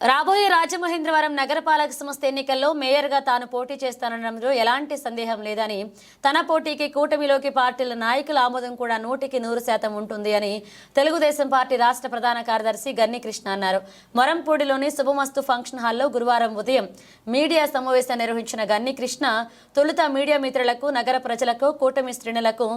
రాబోయే రాజమహేంద్రవరం నగరపాలక సంస్థ ఎన్నికల్లో మేయర్గా తాను పోటీ చేస్తానడంలో ఎలాంటి సందేహం లేదని తన పోటీకి కూటమిలోకి పార్టీల నాయకుల ఆమోదం కూడా నూటికి నూరు శాతం ఉంటుంది అని తెలుగుదేశం పార్టీ రాష్ట్ర ప్రధాన కార్యదర్శి గన్ని కృష్ణ అన్నారు. మొరంపూడిలోని శుభమస్తు ఫంక్షన్ హాల్లో గురువారం ఉదయం మీడియా సమావేశం నిర్వహించిన గన్ని కృష్ణ తొలుత మీడియా మిత్రులకు నగర ప్రజలకు కూటమి శ్రేణులకు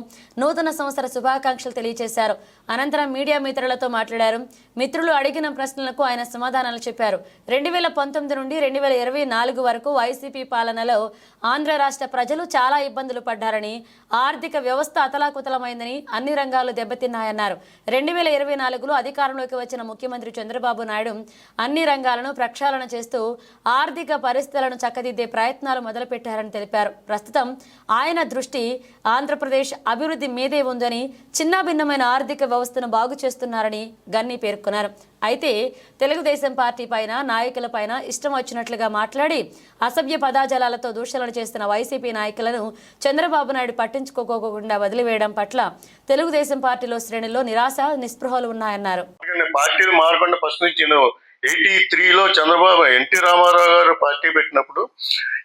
నూతన సంవత్సర శుభాకాంక్షలు తెలియజేశారు. అనంతరం మీడియా మిత్రులతో మాట్లాడారు. మిత్రులు అడిగిన ప్రశ్నలకు ఆయన సమాధానాలు చెప్పారు. రెండు వేల పంతొమ్మిది నుండి రెండు వేల ఇరవై నాలుగు వరకు వైసీపీ పాలనలో ఆంధ్ర రాష్ట్ర ప్రజలు చాలా ఇబ్బందులు పడ్డారని ఆర్థిక వ్యవస్థ అతలాకుతలమైందని అన్ని రంగాలు దెబ్బతిన్నాయన్నారు. రెండు వేల ఇరవై నాలుగులో అధికారంలోకి వచ్చిన ముఖ్యమంత్రి చంద్రబాబు నాయుడు అన్ని రంగాలను ప్రక్షాళన చేస్తూ ఆర్థిక పరిస్థితులను చక్కదిద్దే ప్రయత్నాలు మొదలుపెట్టారని తెలిపారు. ప్రస్తుతం ఆయన దృష్టి ఆంధ్రప్రదేశ్ అభివృద్ధి మీదే ఉందని చిన్న భిన్నమైన ఆర్థిక వ్యవస్థను బాగు చేస్తున్నారని గన్ని పేర్కొన్నారు. అయితే తెలుగుదేశం పార్టీ పైన నాయకుల పైన ఇష్టం వచ్చినట్లుగా మాట్లాడి అసభ్య పదాజాలాలతో దూషణలు చేస్తున్న వైసీపీ నాయకులను చంద్రబాబు నాయుడు పట్టించుకోకోకుండా వదిలివేయడం పట్ల తెలుగుదేశం పార్టీలో శ్రేణుల్లో నిరాశ నిస్పృహలు ఉన్నాయన్నారు. పార్టీలు మారకుండా ఫస్ట్ నుంచి ఎయిటీ త్రీలో చంద్రబాబు ఎన్టీ రామారావు గారు పార్టీ పెట్టినప్పుడు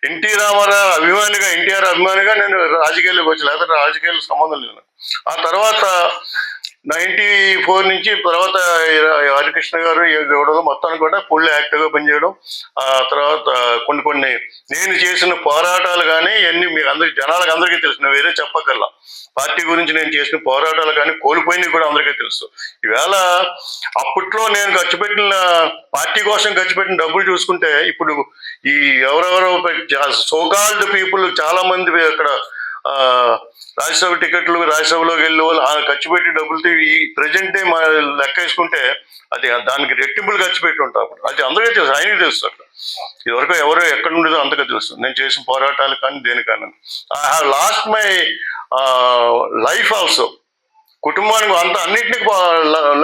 ఎన్టీ రామారావు అభిమానిగా ఎన్టీఆర్ అభిమానిగా నేను రాజకీయాల్లోకి వచ్చి లేకపోతే రాజకీయాలకు సంబంధం లేదు. ఆ తర్వాత నైన్టీ ఫోర్ నుంచి తర్వాత హరికృష్ణ గారు ఇవ్వడం మొత్తానికి కూడా ఫుల్ యాక్టివ్గా పనిచేయడం. ఆ తర్వాత కొన్ని కొన్ని నేను చేసిన పోరాటాలు కానీ ఇవన్నీ మీకు అందరికి జనాలకు అందరికీ తెలుసు. వేరే చెప్పకల్లా పార్టీ గురించి నేను చేసిన పోరాటాలు కానీ కోల్పోయినవి కూడా అందరికీ తెలుసు. ఈవేళ అప్పట్లో నేను ఖర్చు పెట్టిన పార్టీ కోసం ఖర్చు పెట్టిన డబ్బులు చూసుకుంటే ఇప్పుడు ఈ ఎవరెవరో సోకాల్డ్ పీపుల్ చాలా మంది అక్కడ రాజ్యసభ టికెట్లు రాజ్యసభలోకి వెళ్ళి వాళ్ళు ఖర్చు పెట్టి డబ్బులతో ఈ ప్రజెంటే మా లెక్క వేసుకుంటే అది దానికి రెట్టింపులు ఖర్చు పెట్టి ఉంటాం అది అందరికీ తెలుసు ఆయనకి తెలుసు అక్కడ. ఇదివరకు ఎవరో ఎక్కడ ఉండేదో అంతగా తెలుసు. నేను చేసిన పోరాటాలు కానీ దేనికన్నా. I have lost my life also. కుటుంబానికి అంత అన్నింటినీ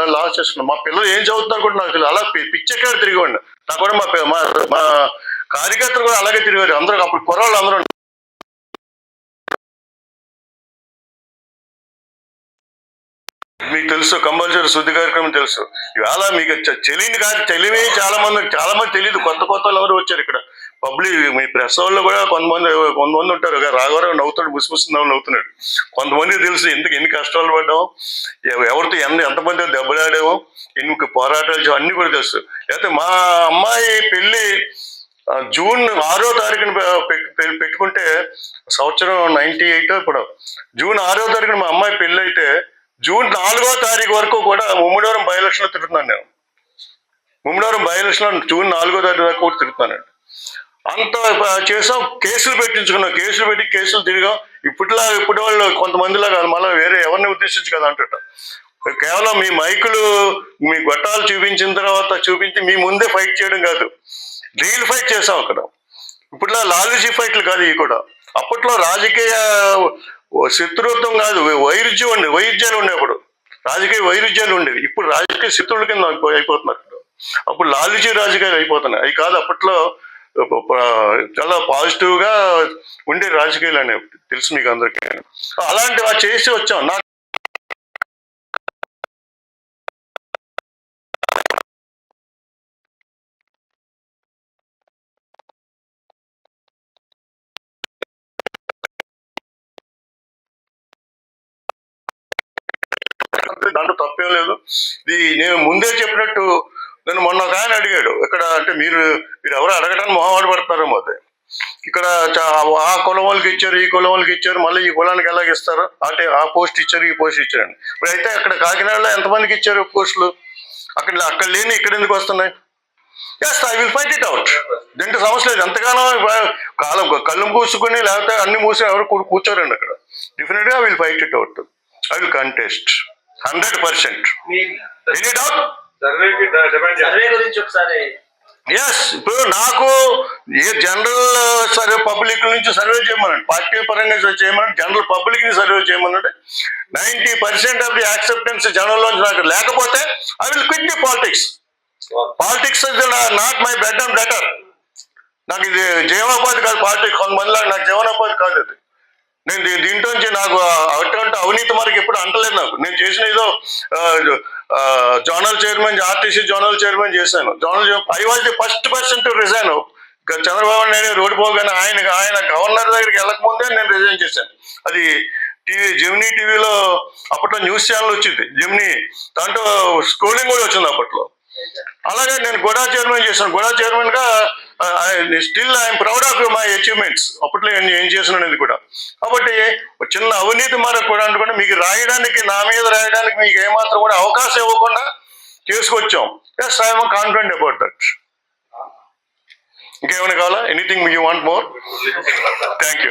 లాస్ చేస్తున్నాం మా పిల్లలు ఏం చదువుతున్నారు కూడా నాకు తెలియదు అలా పి- తిరిగి ఉండి నాకు కూడా మా మా మా కార్యకర్తలు కూడా అలాగే తిరిగారు అందరూ అప్పుడు కుర్రాళ్ళు అందరూ మీకు తెలుసు కంపల్సరీ శుద్ధి కార్యక్రమం తెలుసు. ఇవాళ మీకు తెలియని కాదు తెలివి చాలా మంది చాలా మంది తెలియదు. కొత్త కొత్త వాళ్ళు ఎవరు వచ్చారు ఇక్కడ. పబ్లిక్ మీ ప్రెస్ వాళ్ళు కూడా కొంతమంది కొంతమంది ఉంటారు. రాఘవరావు నవ్వుతాడు ముసిముసి నవ్వుతున్నాడు. కొంతమంది తెలుసు ఎందుకు ఎన్ని కష్టాలు పడ్డాము ఎవరితో ఎంత ఎంతమంది దెబ్బలాడాము ఎన్ని పోరాటాలు అన్నీ అన్ని కూడా తెలుసు. లేకపోతే మా అమ్మాయి పెళ్ళి జూన్ ఆరో తారీఖున పె- పెట్టుకుంటే సంవత్సరం నైన్టీ ఎయిట్ ఇప్పుడు. జూన్ ఆరో తారీఖున మా అమ్మాయి పెళ్ళి అయితే జూన్ నాలుగో తారీఖు వరకు కూడా ముమ్మడివరం బై ఎలక్షన్లో తిరుగుతున్నాను నేను. ముమ్మడివరం బై ఎలక్షన్లో జూన్ నాలుగో తారీఖు వరకు కూడా తిరుగుతున్నానండి అంత చేసాం. కేసులు పెట్టించుకున్నాం. కేసులు పెట్టి కేసులు తిరిగాం. ఇప్పటిలా ఇప్పటి వాళ్ళు కొంతమందిలా కాదు మళ్ళీ వేరే ఎవరిని ఉద్దేశించి కదా అంటట కేవలం మీ మైకులు మీ గొట్టాలు చూపించిన తర్వాత చూపించి మీ ముందే ఫైట్ చేయడం కాదు. రీల్ ఫైట్ చేసాం అక్కడ. ఇప్పట్లో లాలజీ ఫైట్లు కాదు ఇవి కూడా. అప్పట్లో రాజకీయ శత్రుత్వం కాదు వైరుధ్యం ఉండే వైరుధ్యాలు ఉండే అప్పుడు రాజకీయ వైరుధ్యాలు ఉండేవి. ఇప్పుడు రాజకీయ శత్రువుల కింద అయిపోతున్నారు అప్పుడు లాలుజీ రాజకీయాలు అయిపోతున్నాయి. అవి కాదు అప్పట్లో చాలా పాజిటివ్గా ఉండే రాజకీయాలు అనేవి. తెలుసు మీకు అందరికీ. అలాంటివి చేసి వచ్చాం. నా దాంట్లో తప్పేం లేదు. ఇది నేను ముందే చెప్పినట్టు నేను మొన్న ఒక ఆయన అడిగాడు. ఇక్కడ అంటే మీరు మీరు ఎవరు అడగడానికి మొహమాట పడతారేమో అదే. ఇక్కడ ఆ కులం వాళ్ళకి ఇచ్చారు ఈ కులం వాళ్ళకి ఇచ్చారు మళ్ళీ ఈ కులానికి ఎలాగ ఇస్తారు అంటే ఆ పోస్ట్ ఇచ్చారు ఈ పోస్ట్ ఇచ్చారండి ఇప్పుడు అయితే అక్కడ కాకినాడలో ఎంతమందికి ఇచ్చారు పోస్టులు? అక్కడ అక్కడ లేని ఇక్కడ ఎందుకు వస్తున్నాయి? Yes I will fight it out దీంట్లో సమస్య లేదు. ఎంతగానో కాలం కళ్ళు మూసుకుని లేకపోతే అన్ని మూసి ఎవరు కూర్చోరండి అక్కడ. డెఫినెట్గా I will fight it out I will contest hundred percent. Any doubt. Survey గురించి ఒకసారి ఎస్ ఇప్పుడు నాకు ఏ జనరల్ సర్వే పబ్లిక్ నుంచి సర్వే చేయమన్నాడు పార్టీ పరంగా చేయమన్నాడు జనరల్ పబ్లిక్ని సర్వే చేయమన్నాడు ninety percent of the acceptance general నుంచి నాకు లేకపోతే I will quit the politics politics not my bread and better నాకు ఇది జీవనోపాధి కాదు పాలిటిక్స్ కొంతమంది నాకు జీవనోపాధి కాదు అది నేను దీంట్లోంచి నాకు అటువంటి అవినీతి మనకి ఎప్పుడు అంటలేదు నాకు. నేను చేసిన ఏదో zonal chairman RTC zonal chairman చేశాను. Zonal I was the first person to resign. Chandrababu Naidu road పోగానే ఆయన ఆయన గవర్నర్ దగ్గరికి వెళ్ళకముందే నేను రిజైన్ చేశాను. అది టీవీ జెమినీ టీవీలో అప్పట్లో న్యూస్ ఛానల్ వచ్చింది. జెమినీ దాంట్లో స్క్రోలింగ్ కూడా వచ్చింది అప్పట్లో. అలాగే నేను గోడా చైర్మన్ చేశాను. గోడా చైర్మన్గా still I'm proud of my achievements అప్పట్లో నేను ఏం చేసిన కూడా. కాబట్టి ఒక చిన్న అవినీతి మరొక కూడా అనుకుంటే మీకు రాయడానికి నా మీద రాయడానికి మీకు ఏమాత్రం కూడా అవకాశం ఇవ్వకుండా చేసుకొచ్చాం. Yes I'm confident about that ఇంకేమైనా కావాలా? Anything you want more thank you